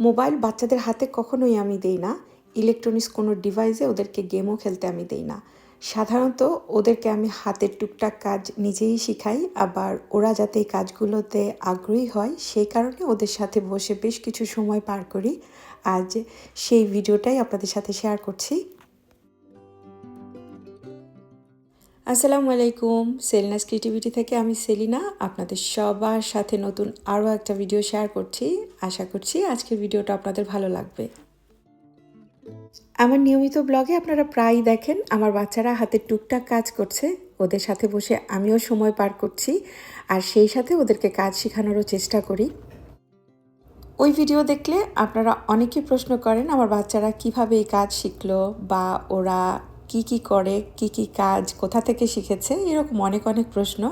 Mobile বাচ্চাদের হাতে কখনোই আমি দেই না। ইলেকট্রনিক্স কোনো ডিভাইসে ওদেরকে গেমও খেলতে আমি দেই না। সাধারণত ওদেরকে আমি হাতের টুকটাক কাজ নিজেই শিখাই, আবার ওরা যাতে এই কাজগুলোতে আগ্রহী হয় সেই কারণে ওদের সাথে বসে বেশ কিছু সময় পার করি। আজ সেই ভিডিওটাই আপনাদের সাথে শেয়ার করছি। আসসালামু আলাইকুম, সেলিনাস ক্রিয়েটিভিটি থেকে আমি সেলিনা আপনাদের সবার সাথে নতুন আরও একটা ভিডিও শেয়ার করছি। আশা করছি আজকের ভিডিওটা আপনাদের ভালো লাগবে। আমার নিয়মিত ব্লগে আপনারা প্রায়ই দেখেন, আমার বাচ্চারা হাতে টুকটাক কাজ করছে, ওদের সাথে বসে আমিও সময় পার করছি, আর সেই সাথে ওদেরকে কাজ শেখানোরও চেষ্টা করি। ওই ভিডিও দেখলে আপনারা অনেকে প্রশ্ন করেন, আমার বাচ্চারা কীভাবে এই কাজ শিখলো, বা ওরা কি কি করে, কি কি কাজ, কোথা থেকে শিখেছে, এরকম অনেক অনেক প্রশ্ন।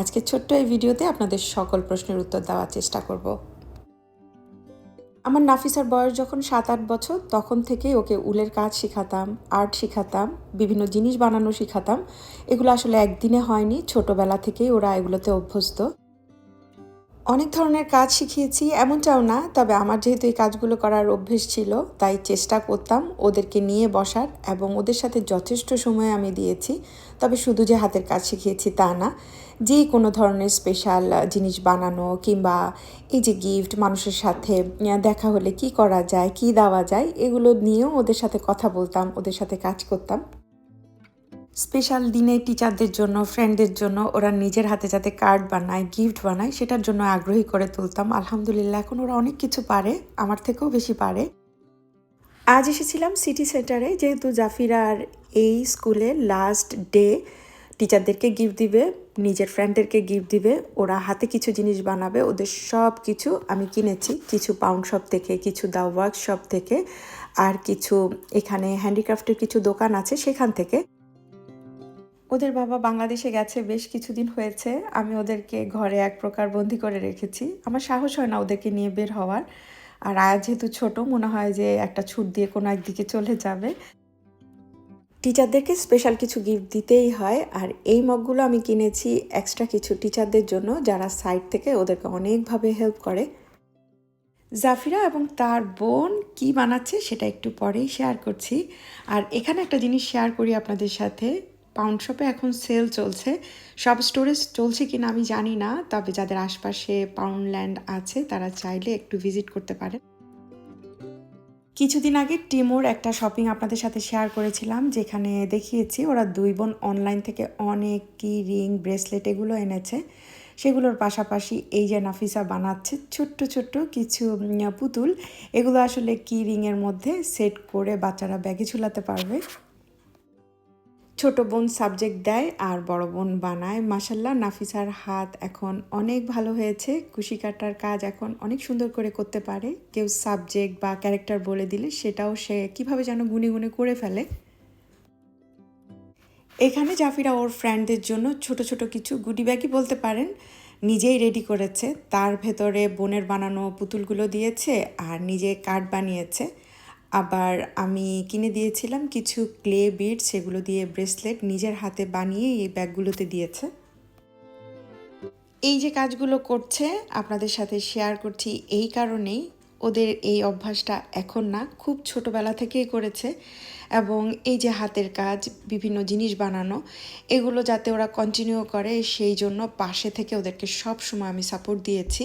আজকে ছোট্ট এই ভিডিওতে আপনাদের সকল প্রশ্নের উত্তর দেওয়ার চেষ্টা করব। আমার নাফিসার বয়স যখন সাত আট বছর, তখন থেকেই ওকে উলের কাজ শেখাতাম, আর্ট শেখাতাম, বিভিন্ন জিনিস বানানো শেখাতাম। এগুলো আসলে একদিনে হয়নি, ছোটবেলা থেকেই ওরা এগুলোতে অভ্যস্ত। অনেক ধরনের কাজ শিখিয়েছি, এমনটাও না, তবে আমার যেহেতু এই কাজগুলো করার অভ্যেস ছিল, তাই চেষ্টা করতাম ওদেরকে নিয়ে বসার এবং ওদের সাথে যথেষ্ট সময় আমি দিয়েছি, তবে শুধু যে হাতের কাজ শিখিয়েছি তা না, যে কোনো ধরনের স্পেশাল জিনিস বানানো কিংবা এই যে গিফট মানুষের সাথে দেখা হলে কি করা যায়, কি দেওয়া যায়, এগুলো নিয়েও ওদের সাথে কথা বলতাম, ওদের সাথে কাজ করতাম। স্পেশাল দিনে টিচারদের জন্য ফ্রেন্ডদের জন্য ওরা নিজের হাতে যাতে কার্ড বানায় গিফট বানায়, সেটার জন্য আগ্রহী করে তুলতাম। আলহামদুলিল্লাহ, এখন ওরা অনেক কিছু পারে, আমার থেকেও বেশি পারে। আজ এসেছিলাম সিটি সেন্টারে যেহেতু জাফিরার এই স্কুলে লাস্ট ডে টিচারদেরকে গিফট দিবে, নিজের ফ্রেন্ডদেরকে গিফট দিবে, ওরা হাতে কিছু জিনিস বানাবে, ওদের সব কিছু আমি কিনেছি, কিছু পাউন্ড শপ থেকে, কিছু দা ওয়ার্কশপ থেকে, আর কিছু এখানে হ্যান্ডিক্রাফটের কিছু দোকান আছে সেখান থেকে। ওদের বাবা বাংলাদেশে গেছে, বেশ কিছুদিন হয়েছে। আমি ওদেরকে ঘরে এক প্রকার বন্দি করে রেখেছি। আমার সাহস হয় না ওদেরকে নিয়ে বের হওয়ার। আর আয়া যেহেতু ছোট, মনে হয় যে একটা ছুট দিয়ে কোনো একদিকে চলে যাবে। টিচারদেরকে স্পেশাল কিছু গিফট দিতেই হয়। আর এই মগগুলো আমি কিনেছি এক্সট্রা কিছু টিচারদের জন্য, যারা সাইড থেকে ওদেরকে অনেকভাবে হেল্প করে। জাফিরা এবং তার বোন কি বানাচ্ছে সেটা একটু পরেই শেয়ার করছি। আর এখানে একটা জিনিস শেয়ার করি আপনাদের সাথে। পাউন্ড শপে এখন সেল চলছে। সব স্টোরেজ চলছে কিনা আমি জানি না, তবে যাদের আশপাশে পাউন্ড ল্যান্ড আছে, তারা চাইলে একটু ভিজিট করতে পারে কিছুদিন আগে টিমোর একটা শপিং আপনাদের সাথে শেয়ার করেছিলাম, যেখানে দেখিয়েছি ওরা দুই বোন অনলাইন থেকে অনেক কি রিং ব্রেসলেট এগুলো এনেছে। সেগুলোর পাশাপাশি এই যে নাফিসা বানাচ্ছে, ছোট্ট ছোট্ট কিছু পুতুল। এগুলো আসলে কি রিংয়ের মধ্যে সেট করে বাচ্চারা ব্যাগে ঝুলাতে পারবে? ছোট বোন সাবজেক্ট দেয় আর বড় বোন বানায়। মাসাল্লাহ নাফিসার হাত এখন অনেক ভালো হয়েছে। কুশি কাটার কাজ এখন অনেক সুন্দর করে করতে পারে। কেউ সাবজেক্ট বা ক্যারেক্টার বলে দিলে সেটাও সে কীভাবে যেন গুনে গুনে করে ফেলে। এখানে জাফিরা ওর ফ্রেন্ডদের জন্য ছোট ছোট কিছু গুডি ব্যাগই বলতে পারেন। নিজেই রেডি করেছে। তার ভেতরে বোনের বানানো পুতুলগুলো দিয়েছে আর নিজে কার্ড বানিয়েছে। আবার আমি কিনে দিয়েছিলাম কিছু ক্লে বিট, সেগুলো দিয়ে ব্রেসলেট নিজের হাতে বানিয়ে এই ব্যাগগুলোতে দিয়েছে। এই যে কাজগুলো করছে, আপনাদের সাথে শেয়ার করছি এই কারণেই। ওদের এই অভ্যাসটা এখন না, খুব ছোটোবেলা থেকেই করেছে। এবং এই যে হাতের কাজ, বিভিন্ন জিনিস বানানো, এগুলো যাতে ওরা কন্টিনিউ করে, সেই জন্য পাশে থেকে ওদেরকে সব সময় আমি সাপোর্ট দিয়েছি।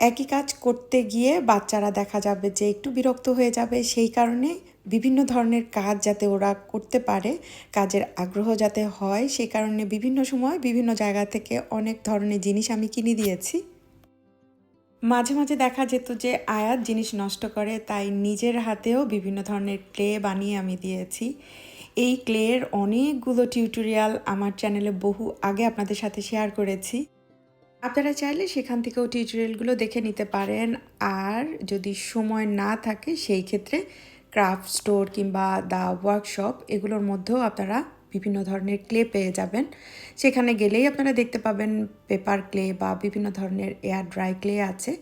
একই কাজ করতে গিয়ে বাচ্চারা দেখা যাবে যে একটু বিরক্ত হয়ে যাবে। সেই কারণে বিভিন্ন ধরনের কাজ যাতে ওরা করতে পারে, কাজের আগ্রহ যাতে হয়, সেই কারণে বিভিন্ন সময় বিভিন্ন জায়গা থেকে অনেক ধরনের জিনিস আমি কিনে দিয়েছি। মাঝে মাঝে দেখা যেত যে আয়াত জিনিস নষ্ট করে, তাই নিজের হাতেও বিভিন্ন ধরনের ক্লে বানিয়ে আমি দিয়েছি। এই ক্লের অনেকগুলো টিউটোরিয়াল আমার চ্যানেলে বহু আগে আপনাদের সাথে শেয়ার করেছি। আপনারা চাইলে সেখান থেকেও টিউটোরিয়ালগুলো দেখে নিতে পারেন। আর যদি সময় না থাকে, সেই ক্ষেত্রে ক্রাফট স্টোর কিংবা দ্য ওয়ার্কশপ এগুলোর মধ্যেও আপনারা বিভিন্ন ধরনের ক্লে পেয়ে যাবেন। সেখানে গেলেই আপনারা দেখতে পাবেন পেপার ক্লে বা বিভিন্ন ধরনের এয়ার ড্রাই ক্লে আছে।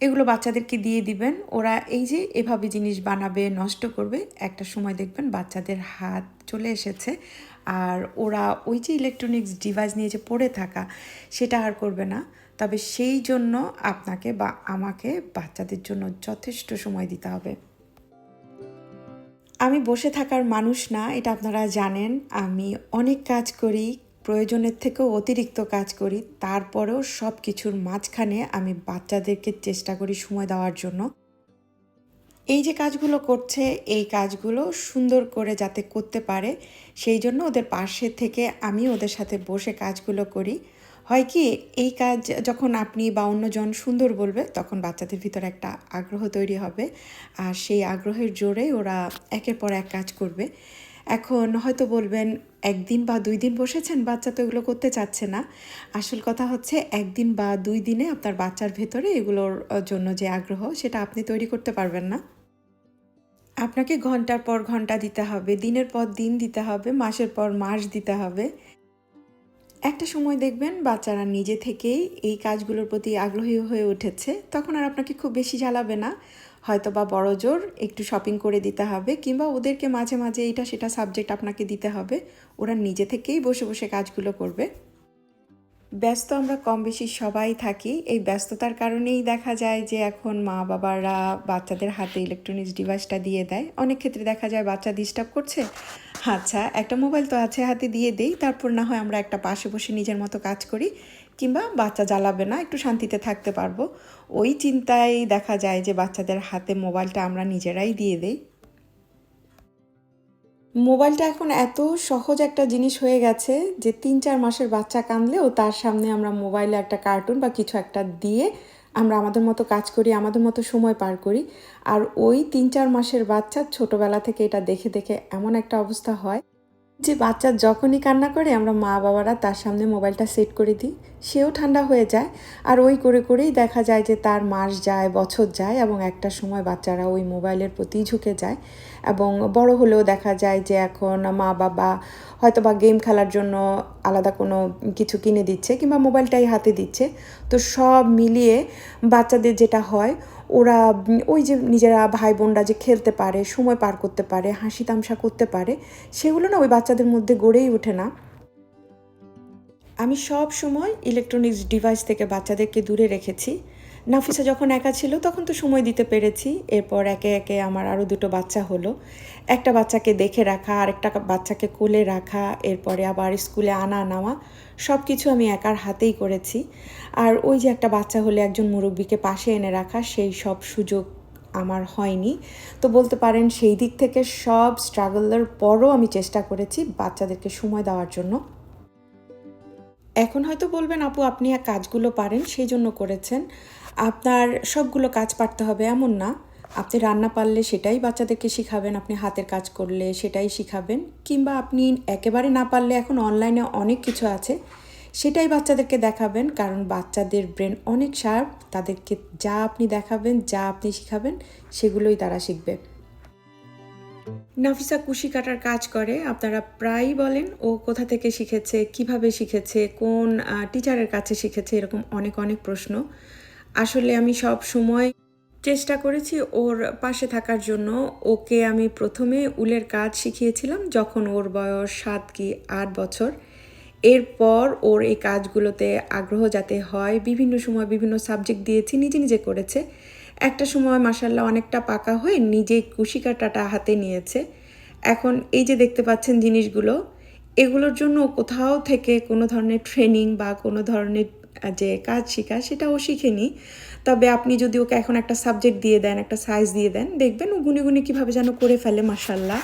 এগুলো বাচ্চাদেরকে দিয়ে দিবেন। ওরা এই যে এভাবে জিনিস বানাবে, নষ্ট করবে, একটা সময় দেখবেন বাচ্চাদের হাত চলে এসেছে। আর ওরা ওই যে ইলেকট্রনিক্স ডিভাইস নিয়ে যে পড়ে থাকা, সেটা আর করবে না। তবে সেই জন্য আপনাকে বা আমাকে বাচ্চাদের জন্য যথেষ্ট সময় দিতে হবে। আমি বসে থাকার মানুষ না, এটা আপনারা জানেন। আমি অনেক কাজ করি, প্রয়োজনের থেকেও অতিরিক্ত কাজ করি। তারপরেও সব কিছুর মাঝখানে আমি বাচ্চাদেরকে চেষ্টা করি সময় দেওয়ার জন্য। এই যে কাজগুলো করছে, এই কাজগুলো সুন্দর করে যাতে করতে পারে, সেই জন্য ওদের পাশে থেকে আমি ওদের সাথে বসে কাজগুলো করি। হয় কি, এই কাজ যখন আপনি বা অন্যজন সুন্দর বলবে, তখন বাচ্চাদের ভিতরে একটা আগ্রহ তৈরি হবে। আর সেই আগ্রহের জোরেই ওরা একের পর এক কাজ করবে। এখন হয়তো বলবেন, একদিন বা দুই দিন বসেছেন, বাচ্চা তো এগুলো করতে চাচ্ছে না। আসল কথা হচ্ছে, একদিন বা দুই দিনে আপনার বাচ্চার ভেতরে এগুলোর জন্য যে আগ্রহ, সেটা আপনি তৈরি করতে পারবেন না। আপনাকে ঘণ্টার পর ঘণ্টা দিতে হবে, দিনের পর দিন দিতে হবে, মাসের পর মাস দিতে হবে। একটা সময় দেখবেন বাচ্চারা নিজে থেকেই এই কাজগুলোর প্রতি আগ্রহী হয়ে উঠেছে, তখন আর আপনাকে খুব বেশি জ্বালাবে না। হয়তো বা বড় জোর একটু শপিং করে দিতে হবে, কিংবা ওদেরকে মাঝে মাঝে এইটা সেটা সাবজেক্ট আপনাকে দিতে হবে, ওরা নিজে থেকেই বসে বসে কাজগুলো করবে। ব্যস্ত আমরা কম বেশি সবাই থাকি। এই ব্যস্ততার কারণেই দেখা যায় যে এখন মা বাবারা বাচ্চাদের হাতে ইলেকট্রনিক্স ডিভাইসটা দিয়ে দেয়। অনেক ক্ষেত্রে দেখা যায় বাচ্চা ডিস্টার্ব করছে। আচ্ছা একটা মোবাইল তো আছে হাতে দিয়ে দেই, তারপর না হয় আমরা একটা পাশে বসে নিজের মতো কাজ করি, কিংবা বাচ্চা জ্বালাবে না, একটু শান্তিতে থাকতে পারব। ওই চিন্তায় দেখা যায় যে বাচ্চাদের হাতে মোবাইলটা আমরা নিজেরাই দিয়ে দেই। মোবাইলটা এখন এত সহজ একটা জিনিস হয়ে গেছে যে তিন চার মাসের বাচ্চা কাঁদলেও তার সামনে আমরা মোবাইলে একটা কার্টুন বা কিছু একটা দিয়ে আমরা আমাদের মতো কাজ করি, আমাদের মতো সময় পার করি। আর ওই তিন চার মাসের বাচ্চা ছোটোবেলা থেকে এটা দেখে দেখে এমন একটা অবস্থা হয়। যে বাচ্চা যখনই কান্না করে, আমরা মা বাবারা তার সামনে মোবাইলটা সেট করে দিই। সেও ঠান্ডা হয়ে যায়। আর ওই করে করেই দেখা যায় যে তার মাস যায়, বছর যায় এবং একটা সময় বাচ্চারা ওই মোবাইলের প্রতি ঝুঁকে যায়। এবং বড় হলেও দেখা যায় যে এখন মা বাবা হয়তো বা গেম খেলার জন্য আলাদা কোনো কিছু কিনে দিচ্ছে কিংবা মোবাইলটাই হাতে দিচ্ছে। তো সব মিলিয়ে বাচ্চাদের যেটা হয় ওরা, ওই যে নিজেরা ভাই বোনরা যে খেলতে পারে, সময় পার করতে পারে, হাসি তামসা করতে পারে, সেগুলো না ওই বাচ্চাদের মধ্যে গড়েই ওঠে না। আমি সব সময় ইলেকট্রনিক্স ডিভাইস থেকে বাচ্চাদেরকে দূরে রেখেছি। নাফিসা যখন একা ছিল, তখন তো সময় দিতে পেরেছি। এরপর একে একে আমার আরও দুটো বাচ্চা হলো। একটা বাচ্চাকে দেখে রাখা, আরেকটা বাচ্চাকে কোলে রাখা, এরপরে আবার স্কুলে আনা, নেওয়া সব কিছু আমি একার হাতেই করেছি। আর ওই যে একটা বাচ্চা হলে একজন মুরব্বীকে পাশে এনে রাখা, সেই সব সুযোগ আমার হয়নি। তো বলতে পারেন সেই দিক থেকে সব স্ট্রাগলের পরও আমি চেষ্টা করেছি বাচ্চাদেরকে সময় দেওয়ার জন্য। এখন হয়তো বলবেন, আপু, আপনি কাজগুলো পারেন, সেই জন্য করেছেন। আপনার সবগুলো কাজ পারতে হবে, এমন না। আপনি রান্না পারলে সেটাই বাচ্চাদেরকে শিখাবেন, আপনি হাতের কাজ করলে সেটাই শিখাবেন। কিংবা আপনি একেবারে না পারলে এখন অনলাইনে অনেক কিছু আছে, সেটাই বাচ্চাদেরকে দেখাবেন। কারণ বাচ্চাদের ব্রেন অনেক শার্প, তাদেরকে যা আপনি দেখাবেন, যা আপনি শিখাবেন, সেগুলোই তারা শিখবে। নাফিসা কুশি কাটার কাজ করে, আপনারা প্রায়ই বলেন, ও কোথা থেকে শিখেছে, কীভাবে শিখেছে, কোন টিচারের কাছে শিখেছে, এরকম অনেক অনেক প্রশ্ন। আসলে আমি সব সময় চেষ্টা করেছি ওর পাশে থাকার জন্য। ওকে আমি প্রথমে উলের কাজ শিখিয়েছিলাম যখন ওর বয়স সাত কি আট বছর। এরপর ওর এই কাজগুলোতে আগ্রহ যাতে হয়, বিভিন্ন সময় বিভিন্ন সাবজেক্ট দিয়েছি, নিজে নিজে করেছে। একটা সময় মাসাল্লাহ অনেকটা পাকা হয়ে নিজেই কুশি কাটাটা হাতে নিয়েছে। এখন এই যে দেখতে পাচ্ছেন জিনিসগুলো, এগুলোর জন্য কোথাও থেকে কোনো ধরনের ট্রেনিং বা কোনো ধরনের যে কাজ শেখা সেটা ও শিখেনি। তবে আপনি যদি ওকে এখন একটা সাবজেক্ট দিয়ে দেন, একটা সাইজ দিয়ে দেন, দেখবেন ও গুনে গুনে কীভাবে যেন করে ফেলে মাসাল্লাহ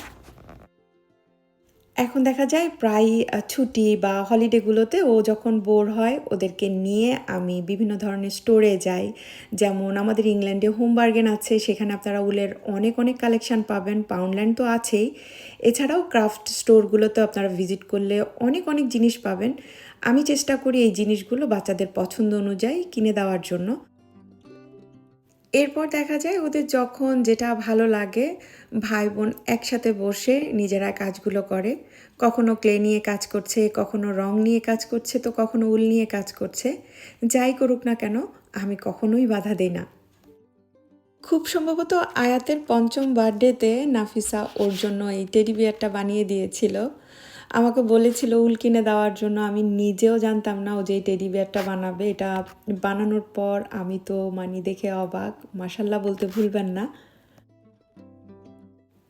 এখন দেখা যায় প্রায় ছুটি বা হলিডেগুলোতে ও যখন বোর হয়, ওদেরকে নিয়ে আমি বিভিন্ন ধরনের স্টোরে যাই। যেমন আমাদের ইংল্যান্ডে হোমবার্গেন আছে, সেখানে আপনারা উলের অনেক অনেক কালেকশান পাবেন পাউন্ডল্যান্ড তো আছেই। এছাড়াও ক্রাফট স্টোরগুলোতে আপনারা ভিজিট করলে অনেক অনেক জিনিস পাবেন। আমি চেষ্টা করি এই জিনিসগুলো বাচ্চাদের পছন্দ অনুযায়ী কিনে দেওয়ার জন্য। এরপর দেখা যায় ওদের যখন যেটা ভালো লাগে ভাই বোন একসাথে বসে নিজেরা কাজগুলো করে। কখনো ক্লে নিয়ে কাজ করছে, কখনো রং নিয়ে কাজ করছে, তো কখনো উল নিয়ে কাজ করছে। যাই করুক না কেন, আমি কখনোই বাধা দিই না। খুব সম্ভবত আয়াতের পঞ্চম বার্থডেতে নাফিসা ওর জন্য এই টেডি বিয়ারটা বানিয়ে দিয়েছিল। আমাকে বলেছিল উল কিনে দেওয়ার জন্য, আমি নিজেও জানতাম না ও যে টেডি বিয়ারটা বানাবে। এটা বানানোর পর আমি তো মানি দেখে অবাক। মাসাল্লাহ বলতে ভুলবেন না।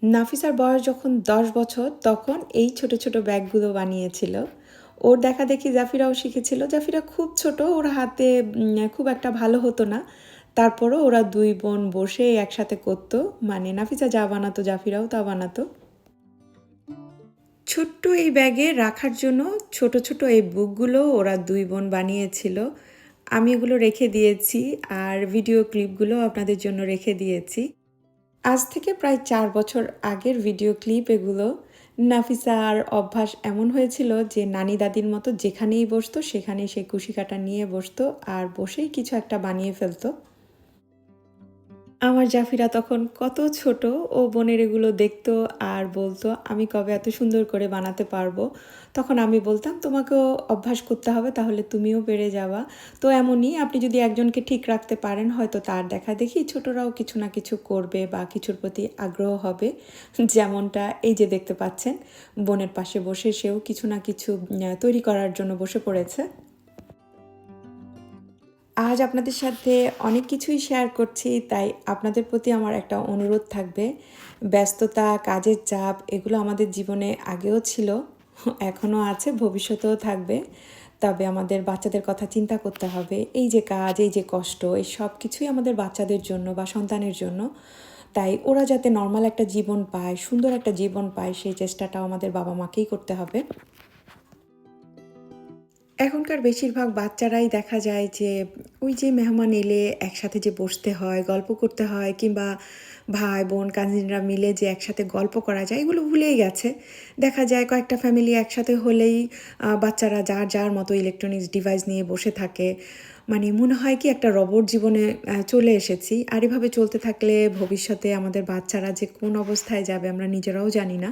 নাফিসার বয়স যখন দশ বছর, তখন এই ছোট ছোট ব্যাগগুলো বানিয়েছিল। ওর দেখা দেখি জাফিরাও শিখেছিল। জাফিরা খুব ছোট, ওর হাতে খুব একটা ভালো হতো না। তারপরও ওরা দুই বোন বসে একসাথে করতো। মানে নাফিসা যা বানাতো, জাফিরাও তা বানাতো। ছোট্ট এই ব্যাগে রাখার জন্য ছোট ছোট এই বুকগুলো ওরা দুই বোন বানিয়েছিল। আমি এগুলো রেখে দিয়েছি আর ভিডিও ক্লিপগুলো আপনাদের জন্য রেখে দিয়েছি। আজ থেকে প্রায় চার বছর আগের ভিডিও ক্লিপ এগুলো। নাফিসার অভ্যাস এমন হয়েছিল যে নানি দাদির মতো যেখানেই বসতো সেখানেই সে কুশি কাটা নিয়ে বসতো আর বসেই কিছু একটা বানিয়ে ফেলতো। আমার জাফিরা তখন কত ছোট, ও বোনের এগুলো দেখতো আর বলতো, আমি কবে এত সুন্দর করে বানাতে পারব? তখন আমি বলতাম, তোমাকেও অভ্যাস করতে হবে, তাহলে তুমিও বেড়ে যাবা। তো এমনই আপনি যদি একজনকে ঠিক রাখতে পারেন, হয়তো তার দেখা দেখি ছোটরাও কিছু না কিছু করবে বা কিছুর প্রতি আগ্রহ হবে, যেমনটা এই যে দেখতে পাচ্ছেন, বোনের পাশে বসে সেও কিছু না কিছু তৈরি করার জন্য বসে পড়েছে। আজ আপনাদের সাথে অনেক কিছুই শেয়ার করছি, তাই আপনাদের প্রতি আমার একটা অনুরোধ থাকবে। ব্যস্ততা, কাজের চাপ, এগুলো আমাদের জীবনে আগেও ছিল, এখনও আছে, ভবিষ্যতেও থাকবে। তবে আমাদের বাচ্চাদের কথা চিন্তা করতে হবে, এই যে কাজ, এই যে কষ্ট, এই সব কিছুই আমাদের বাচ্চাদের জন্য বা সন্তানের জন্য। তাই ওরা যাতে নর্মাল একটা জীবন পায়, সুন্দর একটা জীবন পায়, সেই চেষ্টাটাও আমাদের বাবা মাকেই করতে হবে। এখনকার বেশিরভাগ বাচ্চারাই দেখা যায় যে ওই যে মেহমান এলে একসাথে যে বসতে হয়, গল্প করতে হয় কিংবা ভাই, বোন, কাজিনরা মিলে যে একসাথে গল্প করা যায়, এগুলো ভুলেই গেছে। দেখা যায় কয়েকটা ফ্যামিলি একসাথে হলেই বাচ্চারা যার যার মতো ইলেকট্রনিক্স ডিভাইস নিয়ে বসে থাকে। মানে মনে হয় কি একটা রবট জীবনে চলে এসেছি। আর এভাবে চলতে থাকলে ভবিষ্যতে আমাদের বাচ্চারা যে কোন অবস্থায় যাবে আমরা নিজেরাও জানি না।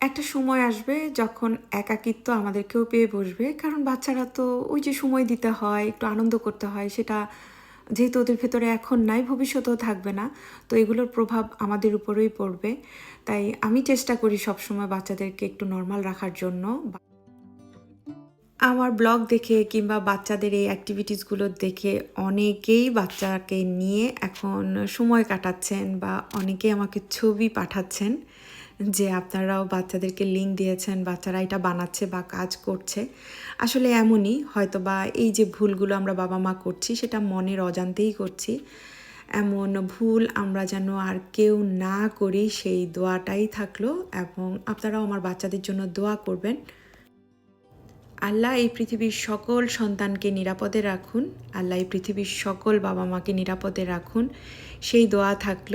একটা সময় আসবে যখন একাকিত্ব আমাদেরকেও পেয়ে বসবে। কারণ বাচ্চারা তো ওই যে সময় দিতে হয়, একটু আনন্দ করতে হয়, সেটা যেহেতু ওদের ভেতরে এখন নাই, ভবিষ্যতেও থাকবে না। তো এগুলোর প্রভাব আমাদের উপরেই পড়বে। তাই আমি চেষ্টা করি সবসময় বাচ্চাদেরকে একটু নর্মাল রাখার জন্য। আমার ব্লগ দেখে কিংবা বাচ্চাদের এই অ্যাক্টিভিটিসগুলো দেখে অনেকেই বাচ্চাকে নিয়ে এখন সময় কাটাচ্ছেন বা অনেকেই আমাকে ছবি পাঠাচ্ছেন। যে আপনারাও বাচ্চাদেরকে লিঙ্ক দিয়েছেন, বাচ্চারা এটা বানাচ্ছে বা কাজ করছে। আসলে এমনই হয়তো বা এই যে ভুলগুলো আমরা বাবা মা করছি, সেটা মনের অজান্তেই করছি। এমন ভুল আমরা যেন আর কেউ না করি, সেই দোয়াটাই থাকল এবং আপনারাও আমার বাচ্চাদের জন্য দোয়া করবেন। আল্লাহ এই পৃথিবীর সকল সন্তানকে নিরাপদে রাখুন। আল্লাহ এই পৃথিবীর সকল বাবা মাকে নিরাপদে রাখুন। সেই দোয়া থাকল।